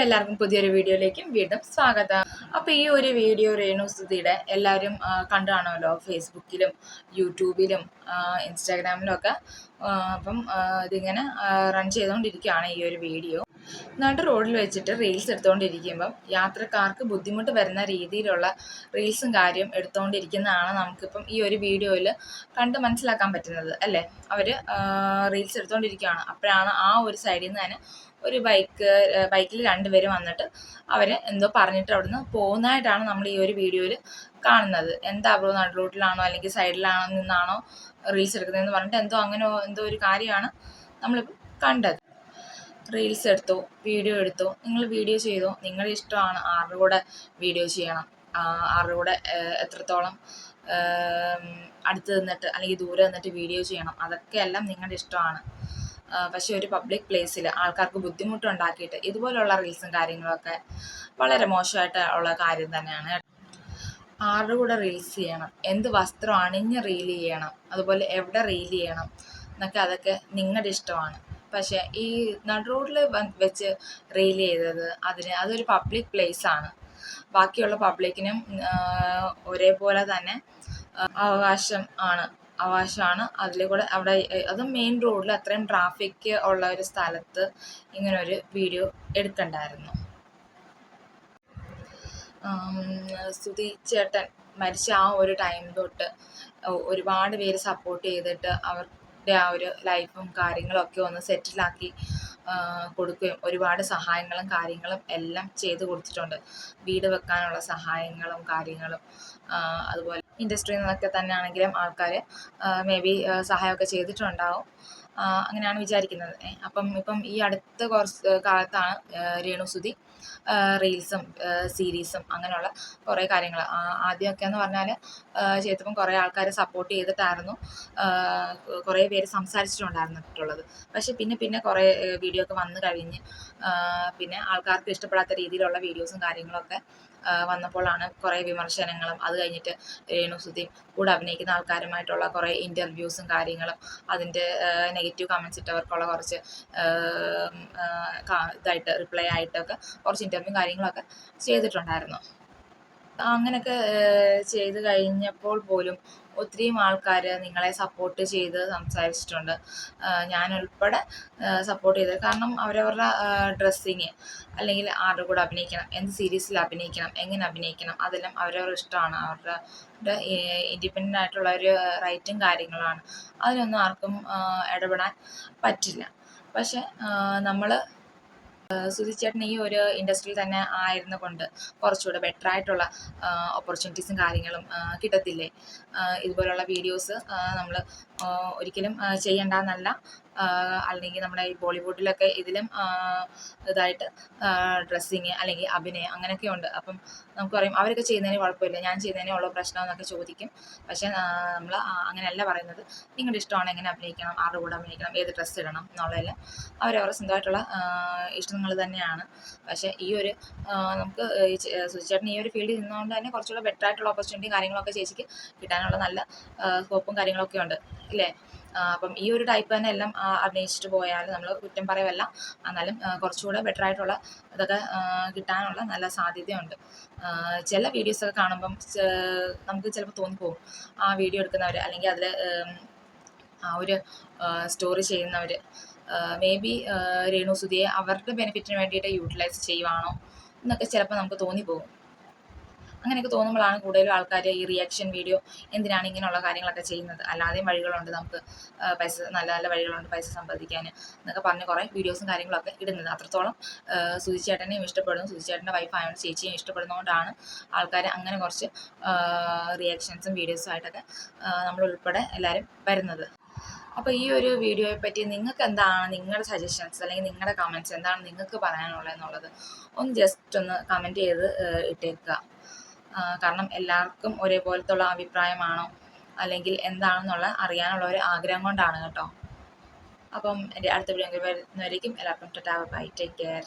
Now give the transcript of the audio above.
അപ്പോൾ എല്ലാവർക്കും പുതിയൊരു വീഡിയോയിലേക്കും വീണ്ടും സ്വാഗതം. അപ്പോൾ ഈ ഒരു വീഡിയോ രേണുസുതിയുടെ എല്ലാവരും കണ്ടു ഫേസ്ബുക്കിലും യൂട്യൂബിലും ഇൻസ്റ്റാഗ്രാമിലും ഒക്കെ. അപ്പം ഇതിങ്ങനെ റൺ ചെയ്തുകൊണ്ടിരിക്കുകയാണ് ഈ ഒരു വീഡിയോ. നടു റോഡിൽ വെച്ചിട്ട് റീൽസ് എടുത്തുകൊണ്ടിരിക്കുമ്പം യാത്രക്കാർക്ക് ബുദ്ധിമുട്ട് വരുന്ന രീതിയിലുള്ള റീൽസും കാര്യം എടുത്തുകൊണ്ടിരിക്കുന്നതാണ് നമുക്കിപ്പം ഈ ഒരു വീഡിയോയിൽ കണ്ട് മനസ്സിലാക്കാൻ പറ്റുന്നത് അല്ലേ? അവർ റീൽസ് എടുത്തുകൊണ്ടിരിക്കുകയാണ് അപ്പോഴാണ് ആ ഒരു സൈഡിൽ നിന്ന് തന്നെ ഒരു ബൈക്ക് ബൈക്കിൽ രണ്ടുപേര് വന്നിട്ട് അവരെ എന്തോ പറഞ്ഞിട്ട് അവിടുന്ന് പോകുന്നതായിട്ടാണ് നമ്മൾ ഈ ഒരു വീഡിയോയിൽ കാണുന്നത്. എന്താ ബ്രോ നടു റൂട്ടിലാണോ അല്ലെങ്കിൽ സൈഡിലാണോ നിന്നാണോ റീൽസ് എടുക്കുന്നതെന്ന് പറഞ്ഞിട്ട് എന്തോ അങ്ങനെ എന്തോ ഒരു കാര്യമാണ് നമ്മളിപ്പോൾ കണ്ടത്. റീൽസ് എടുത്തോ വീഡിയോ എടുത്തോ. നിങ്ങൾ വീഡിയോ ചെയ്തോ. നിങ്ങളുടെ ഇഷ്ടമാണ് ആരുടെ കൂടെ വീഡിയോ ചെയ്യണം. ആരുടെ കൂടെ എത്രത്തോളം അടുത്ത് നിന്നിട്ട് അല്ലെങ്കിൽ ദൂരെ നിന്നിട്ട് വീഡിയോ ചെയ്യണം. അതൊക്കെ എല്ലാം നിങ്ങളുടെ ഇഷ്ടമാണ്. പക്ഷേ ഒരു പബ്ലിക് പ്ലേസിൽ ആൾക്കാർക്ക് ബുദ്ധിമുട്ടുണ്ടാക്കിയിട്ട് ഇതുപോലുള്ള റീൽസും കാര്യങ്ങളൊക്കെ വളരെ മോശമായിട്ട് ഉള്ള കാര്യം തന്നെയാണ്. ആരുടെ കൂടെ റീൽസ് ചെയ്യണം? എന്ത് വസ്ത്രം അണിഞ്ഞ് റീൽ ചെയ്യണം? അതുപോലെ എവിടെ റീൽ ചെയ്യണം? എന്നൊക്കെ അതൊക്കെ നിങ്ങളുടെ ഇഷ്ടമാണ്. പക്ഷേ ഈ നടു റോഡിൽ വെച്ച് റീൽ ചെയ്തത് അതിന് അതൊരു പബ്ലിക് പ്ലേസ് ആണ്. ബാക്കിയുള്ള പബ്ലിക്കിനും ഒരേപോലെ തന്നെ അവകാശം ആണ്. അവകാശമാണ് അതിൽ കൂടെ അവിടെ അത് മെയിൻ റോഡിൽ അത്രയും ട്രാഫിക് ഉള്ള ഒരു സ്ഥലത്ത് ഇങ്ങനൊരു വീഡിയോ എടുക്കണ്ടായിരുന്നു. സ്തുതി ചേട്ടൻ മരിച്ച ആ ഒരു ടൈം തൊട്ട് ഒരുപാട് പേര് സപ്പോർട്ട് ചെയ്തിട്ട് അവരുടെ ആ ഒരു ലൈഫും കാര്യങ്ങളും ഒക്കെ ഒന്ന് സെറ്റിലാക്കി കൊടുക്കുകയും ഒരുപാട് സഹായങ്ങളും കാര്യങ്ങളും എല്ലാം ചെയ്തു കൊടുത്തിട്ടുണ്ട്. വീട് വെക്കാനുള്ള സഹായങ്ങളും കാര്യങ്ങളും അതുപോലെ ഇൻഡസ്ട്രിയിൽ നിന്നൊക്കെ തന്നെ ആണെങ്കിലും ആൾക്കാർ മേ ബി സഹായമൊക്കെ ചെയ്തിട്ടുണ്ടാവും. അങ്ങനെയാണ് വിചാരിക്കുന്നത്. അപ്പം ഇപ്പം ഈ അടുത്ത കുറച്ച് കാലത്താണ് രേണുസുതി റീൽസും സീരീസും അങ്ങനെയുള്ള കുറേ കാര്യങ്ങൾ ആദ്യമൊക്കെ എന്ന് പറഞ്ഞാൽ ചെയ്തപ്പം കുറേ ആൾക്കാരെ സപ്പോർട്ട് ചെയ്തിട്ടായിരുന്നു കുറേ പേര് സംസാരിച്ചിട്ടുണ്ടായിരുന്നിട്ടുള്ളത്. പക്ഷെ പിന്നെ പിന്നെ കുറേ വീഡിയോ ഒക്കെ വന്നു കഴിഞ്ഞ് പിന്നെ ആൾക്കാർക്ക് ഇഷ്ടപ്പെടാത്ത രീതിയിലുള്ള വീഡിയോസും കാര്യങ്ങളൊക്കെ വന്നപ്പോഴാണ് കുറേ വിമർശനങ്ങളും അത് കഴിഞ്ഞിട്ട് രേണുസുതി കൂടെ അഭിനയിക്കുന്ന ആൾക്കാരുമായിട്ടുള്ള കുറേ ഇന്റർവ്യൂസും കാര്യങ്ങളും അതിന്റെ നെഗറ്റീവ് കമൻസ് ഇട്ടവർക്കുള്ള കുറച്ച് ഇതായിട്ട് റിപ്ലൈ ആയിട്ടൊക്കെ കുറച്ച് ഇന്റർവ്യൂ കാര്യങ്ങളൊക്കെ ചെയ്തിട്ടുണ്ടായിരുന്നു. അങ്ങനെയൊക്കെ ചെയ്ത് കഴിഞ്ഞപ്പോൾ പോലും ഒത്തിരിയും ആൾക്കാർ നിങ്ങളെ സപ്പോർട്ട് ചെയ്ത് സംസാരിച്ചിട്ടുണ്ട്. ഞാനുൾപ്പെടെ സപ്പോർട്ട് ചെയ്തത് കാരണം അവരവരുടെ ഡ്രസ്സിങ് അല്ലെങ്കിൽ ആരുടെ കൂടെ അഭിനയിക്കണം എന്ത് സീരീസിൽ അഭിനയിക്കണം എങ്ങനെ അഭിനയിക്കണം അതെല്ലാം അവരവരുടെ ഇഷ്ടമാണ്. അവരുടെ ഇൻഡിപെൻഡന്റ് ആയിട്ടുള്ള ഒരു റൈറ്റും കാര്യങ്ങളാണ്. അതിനൊന്നും ആർക്കും ഇടപെടാൻ പറ്റില്ല. പക്ഷെ നമ്മൾ സുധിച്ചേട്ടൻ ഈ ഒരു ഇൻഡസ്ട്രിയിൽ തന്നെ ആയിരുന്നു കൊണ്ട് കുറച്ചുകൂടെ ബെറ്റർ ആയിട്ടുള്ള ഓപ്പർച്യൂണിറ്റീസും കാര്യങ്ങളും കിട്ടത്തില്ലേ? ഇതുപോലുള്ള വീഡിയോസ് നമ്മൾ ഒരിക്കലും ചെയ്യേണ്ടെന്നല്ല അല്ലെങ്കിൽ നമ്മുടെ ഈ ബോളിവുഡിലൊക്കെ ഇതിലും ഇതായിട്ട് ഡ്രസ്സിങ് അല്ലെങ്കിൽ അഭിനയം അങ്ങനെയൊക്കെ ഉണ്ട്. അപ്പം നമുക്ക് പറയും അവരൊക്കെ ചെയ്യുന്നതിന് കുഴപ്പമില്ല ഞാൻ ചെയ്യുന്നതിനേ ഉള്ള പ്രശ്നം എന്നൊക്കെ ചോദിക്കും. പക്ഷേ നമ്മൾ അങ്ങനെയല്ല പറയുന്നത്. നിങ്ങളുടെ ഇഷ്ടമാണ് എങ്ങനെ അഭിനയിക്കണം ആരുടെ കൂടെ അഭിനയിക്കണം ഏത് ഡ്രസ്സ് ഇടണം എന്നുള്ളതെല്ലാം അവരവരുടെ സ്വന്തമായിട്ടുള്ള ഇഷ്ടങ്ങൾ തന്നെയാണ്. പക്ഷേ ഈ ഒരു നമുക്ക് സുചേട്ടൻ ഈ ഒരു ഫീൽഡിൽ നിന്നുകൊണ്ട് തന്നെ കുറച്ചുകൂടെ ബെറ്റർ ആയിട്ടുള്ള ഓപ്പർച്യൂണിറ്റി കാര്യങ്ങളൊക്കെ ചേച്ചിക്ക് കിട്ടാനുള്ള നല്ല സ്കോപ്പും കാര്യങ്ങളൊക്കെ ഉണ്ട്. ഇല്ലേ? അപ്പം ഈ ഒരു ടൈപ്പ് തന്നെ എല്ലാം അഭിനയിച്ചിട്ട് പോയാൽ നമ്മൾ കുറ്റം പറയുമല്ല എന്നാലും കുറച്ചുകൂടെ ബെറ്റർ ആയിട്ടുള്ള ഇതൊക്കെ കിട്ടാനുള്ള നല്ല സാധ്യതയുണ്ട്. ചില ചില വീഡിയോസൊക്കെ കാണുമ്പം നമുക്ക് ചിലപ്പോൾ തോന്നിപ്പോകും. ആ വീഡിയോ എടുക്കുന്നവർ അല്ലെങ്കിൽ അതിൽ ആ ഒരു സ്റ്റോറി ചെയ്യുന്നവർ മേ ബി രേണു സുധിയെ അവരുടെ ബെനിഫിറ്റിന് വേണ്ടിയിട്ട് യൂട്ടിലൈസ് ചെയ്യുവാണോ എന്നൊക്കെ ചിലപ്പോൾ നമുക്ക് തോന്നിപ്പോകും. അങ്ങനെയൊക്കെ തോന്നുമ്പോഴാണ് കൂടുതലും ആൾക്കാർ ഈ റിയാക്ഷൻ വീഡിയോ എന്തിനാണ് ഇങ്ങനെയുള്ള കാര്യങ്ങളൊക്കെ ചെയ്യുന്നത്? അല്ലാതെയും വഴികളുണ്ട് നമുക്ക് പൈസ നല്ല നല്ല വഴികളുണ്ട് പൈസ സമ്പാദിക്കാൻ എന്നൊക്കെ പറഞ്ഞ് കുറേ വീഡിയോസും കാര്യങ്ങളൊക്കെ ഇടുന്നത്. അത്രത്തോളം സുതിച്ചേട്ടനെയും ഇഷ്ടപ്പെടുന്നു. സുതിച്ചേട്ടന്റെ വൈഫ് ചേച്ചിയും ഇഷ്ടപ്പെടുന്നതുകൊണ്ടാണ് ആൾക്കാർ അങ്ങനെ കുറച്ച് റിയാക്ഷൻസും വീഡിയോസും ആയിട്ടൊക്കെ നമ്മൾ ഉൾപ്പെടെ എല്ലാവരും വരുന്നത്. അപ്പോൾ ഈ ഒരു വീഡിയോയെ പറ്റി നിങ്ങൾക്ക് എന്താണ് നിങ്ങളുടെ സജഷൻസ് അല്ലെങ്കിൽ നിങ്ങളുടെ കമന്റ്സ് എന്താണ് നിങ്ങൾക്ക് പറയാനുള്ളത് എന്നുള്ളത് ഒന്ന് ജസ്റ്റ് ഒന്ന് കമന്റ് ചെയ്ത് ഇട്ടേക്കുക. കാരണം എല്ലാവർക്കും ഒരേപോലത്തുള്ള അഭിപ്രായമാണോ? അല്ലെങ്കിൽ എന്താണെന്നുള്ള അറിയാനുള്ള ഒരു ആഗ്രഹം കൊണ്ടാണ് കേട്ടോ. അപ്പം എന്റെ അടുത്ത വീഡിയോ വരുന്നവരേക്കും എല്ലാവർക്കും ടാ ബൈ ടേക്ക് കെയർ